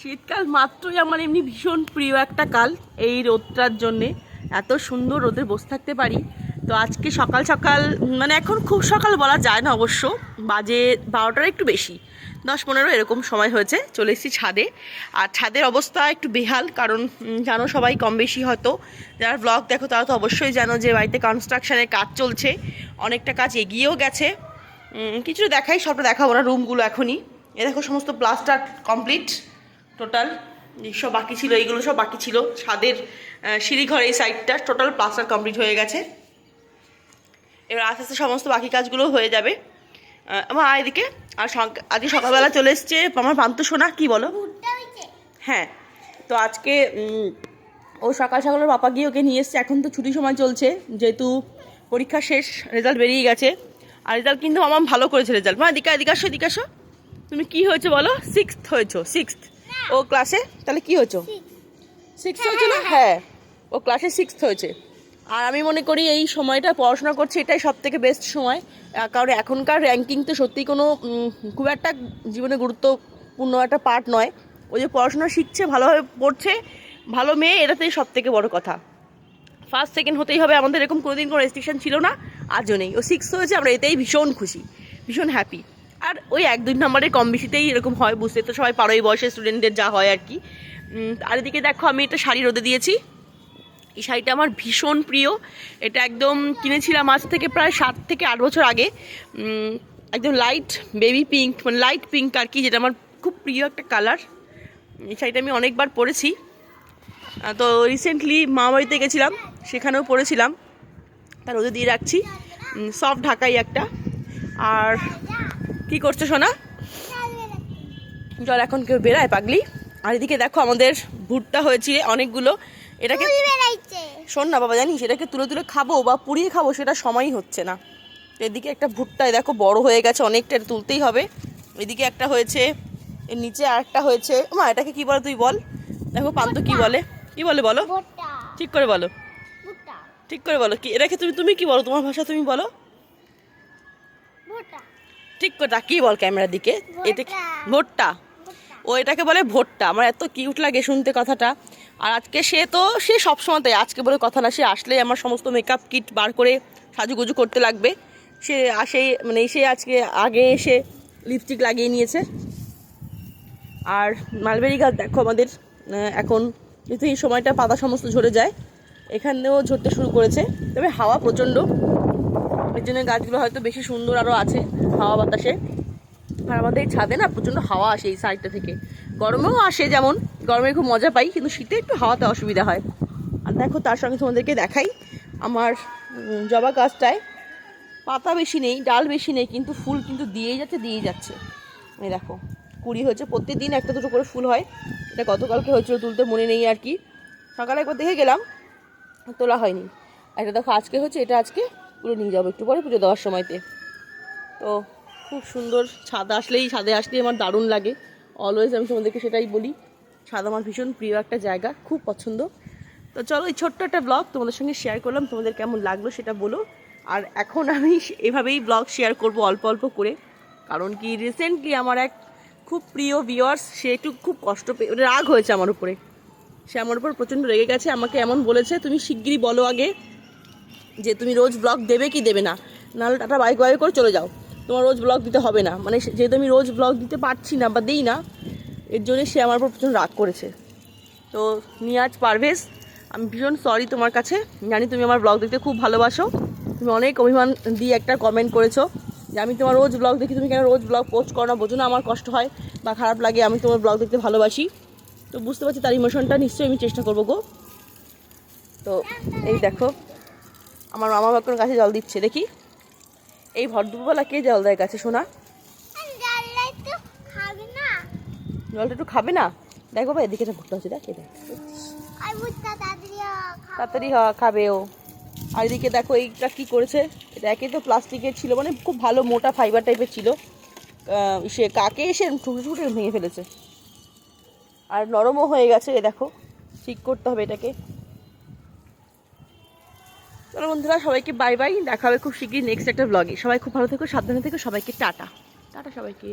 শীতকাল মাত্রই আমার এমনি ভীষণ প্রিয় একটা কাল এই রোদটার জন্যে। এত সুন্দর রোদে বসে থাকতে পারি। তো আজকে সকাল সকাল মানে এখন খুব সকাল বলা যায় না অবশ্য বাজে বারোটার একটু বেশি। দশ পনেরো এরকম সময় হয়েছে চলে এসেছি ছাদে। আর ছাদের অবস্থা একটু বেহাল কারণ জানো সবাই কম বেশি হয়তো। যারা ব্লগ দেখো তারা তো অবশ্যই জানো যে বাড়িতে কনস্ট্রাকশনের কাজ চলছে। অনেকটা কাজ এগিয়েও গেছে। উম, কিছু দেখাই সবটা দেখাবো না রুমগুলো এখনই। এ দেখো সমস্ত প্লাস্টার কমপ্লিট টোটাল সব বাকি ছিল এইগুলো সব বাকি ছিল। ছাদের আহ, সিঁড়িঘর এই সাইডটা টোটাল প্লাস্টার কমপ্লিট হয়ে গেছে। এবার আস্তে আস্তে সমস্ত বাকি কাজগুলো হয়ে যাবে। আমার এদিকে আর আজকে সকালবেলা চলে এসছে আমার পান্ত সোনা কি বলো? হ্যাঁ তো আজকে ও সকাল সকাল বাপা গিয়ে ওকে নিয়ে এসছে। এখন তো ছুটি সময় চলছে যেহেতু পরীক্ষা শেষ রেজাল্ট বেরিয়ে গেছে। আর রেজাল্ট কিন্তু আমার ভালো করেছে রেজাল্ট মা এদিকে এদিকে আসো এদিকে আসো। তুমি কি হয়েছে বলো? সিক্সথ হয়েছো সিক্সথ ও ক্লাসে তাহলে কি হয়েছো? সিক্স হয়েছে না? হ্যাঁ ও ক্লাসে সিক্সথ হয়েছে। আর আমি মনে করি এই সময়টা পড়াশোনা করছে এটাই সব থেকে বেস্ট সময় কারণ এখনকার র্যাঙ্কিং তো সত্যিই কোনো খুব একটা জীবনে গুরুত্বপূর্ণ একটা পার্ট নয়। ও যে পড়াশোনা শিখছে ভালোভাবে পড়ছে ভালো মেয়ে এটাতেই সব থেকে বড় কথা। ফার্স্ট সেকেন্ড হতেই হবে আমাদের এরকম কোনোদিন কোনো রেস্ট্রিকশন ছিল না আজও নেই। ও সিক্স হয়েছে আমরা এতেই ভীষণ খুশি ভীষণ হ্যাপি আর ওই এক দুই নম্বরের কম বেশিতেই এরকম হয় বুঝতে, তো সবাই পারো এই বয়সের স্টুডেন্টদের যা হয় আর কি। আর এদিকে দেখো আমি একটা শাড়ি রোদে দিয়েছি। এই শাড়িটা আমার ভীষণ প্রিয়। এটা একদম কিনেছিলাম আজ থেকে প্রায় সাত থেকে আট বছর আগে। একদম লাইট বেবি পিঙ্ক মানে লাইট পিঙ্ক আর কি, যেটা আমার খুব প্রিয় একটা কালার এই শাড়িটা আমি অনেকবার পরেছি। তো রিসেন্টলি মা বাড়িতে গেছিলাম, সেখানেও পরেছিলাম। তার রোদে দিয়ে রাখছি। সফট ঢাকাই একটা। আর কি করছ সোনা? জল এখন কেউ বেড়ায় পাগলি। আর এদিকে দেখো আমাদের ভুট্টা হয়েছে অনেকগুলো। এটাকে শোন না বাবা জানিস এটাকে তুলে তুলে খাব বা পুড়িয়ে খাব সেটা সময়ই হচ্ছে না। এদিকে একটা ভুট্টায় দেখো বড় হয়ে গেছে অনেকটা তুলতেই হবে। এদিকে একটা হয়েছে এর নিচে আরেকটা হয়েছে। মা এটাকে কি বলে তুই বল? দেখো পান্ত কি বলে। কি বলে বলো? ঠিক করে বলো। ঠিক করে বলো। কি এটাকে তুমি তুমি কি বলো? তোমার ভাষা তুমি বলো। ঠিক করে তাকিয়ে বল ক্যামেরার দিকে। এটা কি- ভুট্টা। ও এটাকে বলে ভোট্টা। আমার এত কিউট লাগে শুনতে কথাটা। আর আজকে সে তো সে সবসময় তাই। আজকে বলে কথা না সে আসলেই আমার সমস্ত মেকআপ কিট বার করে সাজুগুজু করতে লাগবে। সে আসে মানে সে আজকে আগে এসে লিপস্টিক লাগিয়ে নিয়েছে। আর মালবেরি গাছ দেখো আমাদের এখন যেহেতু এই সময়টা পাতা সমস্ত ঝরে যায়। এখানেও ঝরতে শুরু করেছে। তবে হাওয়া প্রচণ্ড। এর জন্য গাছগুলো হয়তো বেশি সুন্দর আরও আছে। হাওয়া বাতাসে। আর আমাদের ছাদে না প্রচণ্ড হাওয়া আসে এই সাইডটা থেকে। গরমেও আসে যেমন, গরমে খুব মজা পাই, কিন্তু শীতে একটু হাওয়াতে অসুবিধা হয়। আর দেখো, তার সঙ্গে তোমাদেরকে দেখাই, আমার জবা গাছটায় পাতা বেশি নেই, ডাল বেশি নেই, কিন্তু ফুল কিন্তু দিয়েই যাচ্ছে দিয়েই যাচ্ছে। এই দেখো, কুড়ি হয়েছে প্রত্যেক দিন একটা দুটো করে ফুল হয়। এটা গতকালকে হয়েছিল তুলতে মনে নেই আর কি। সকালে একবার দেখে গেলাম, তোলা হয়নি। আর এটা দেখো, আজকে হচ্ছে এটা আজকে, পুরো নিয়ে যাব, একটু পরে পুজো দেওয়ার সময়তে। তো খুব সুন্দর ছাদ আসলেই ছাদে আসলেই আমার দারুণ লাগে। অলওয়েজ আমি তোমাদেরকে সেটাই বলি ছাদ আমার ভীষণ প্রিয় একটা জায়গা, খুব পছন্দ। তো চলো এই ছোট্ট একটা ব্লগ তোমাদের সঙ্গে শেয়ার করলাম, তোমাদের কেমন লাগল সেটা বলো। আর এখন আমি এভাবেই ব্লগ শেয়ার করব অল্প অল্প করে, কারণ কি রিসেন্টলি আমার এক খুব প্রিয় ভিওয়ার্স সে একটু খুব কষ্ট পেয়ে ওটা রাগ হয়েছে আমার উপরে। সে আমার উপর প্রচণ্ড রেগে গেছে, আমাকে এমন বলেছে, তুমি শিগগিরই বলো আগে যে তুমি রোজ ব্লগ দেবে কি দেবে না, নাহলে টাটা বাইক বাইক করে চলে যাও। তোমার রোজ ব্লগ দিতে হবে না। মানে যেহেতু আমি রোজ ব্লগ দিতে পারছি না বা দিই না, এর জন্য সে আমার উপর প্রচণ্ড রাগ করেছে। তো নিয়াজ পারভেজ, আমি ভীষণ সরি তোমার কাছে। জানি তুমি আমার ব্লগ দেখতে খুব ভালোবাসো। তুমি অনেক অভিমান দিয়ে একটা কমেন্ট করেছ যে আমি তোমার রোজ ব্লগ দেখি, তুমি কেন রোজ ব্লগ পোস্ট করো না? বোঝো না আমার কষ্ট হয় বা খারাপ লাগে, আমি তোমার ব্লগ দেখতে ভালোবাসি। তো বুঝতে পারছি তার ইমোশনটা নিশ্চয়ই আমি চেষ্টা করব গো। তো এই দেখো, আমার মামা বাবার কাছে জল দিচ্ছে, দেখি। এই ভর দুপুরবেলা কে জল দেয় গাছে শোনা জলটা একটু খাবে না? দেখো ভাই এদিকে ভুট্টা হচ্ছে দেখ দেখ। তাড়াতাড়ি তাড়াতাড়ি খাবে ও। আর এদিকে দেখো এইটা কি করেছে? এটা একে তো প্লাস্টিকের ছিল মানে খুব ভালো মোটা ফাইবার টাইপের ছিল। সে কাকে এসে ঠুকরে ঠুকরে ভেঙে ফেলেছে। আর নরমও হয়ে গেছে এ দেখো। ঠিক করতে হবে এটাকে। চলো বন্ধুরা, সবাইকে বাই বাই দেখা হবে খুব শীঘ্রই নেক্সট একটা ব্লগে সবাই খুব ভালো থেকো, সাবধানে থেকো। সবাইকে টাটা। টাটা সবাইকে।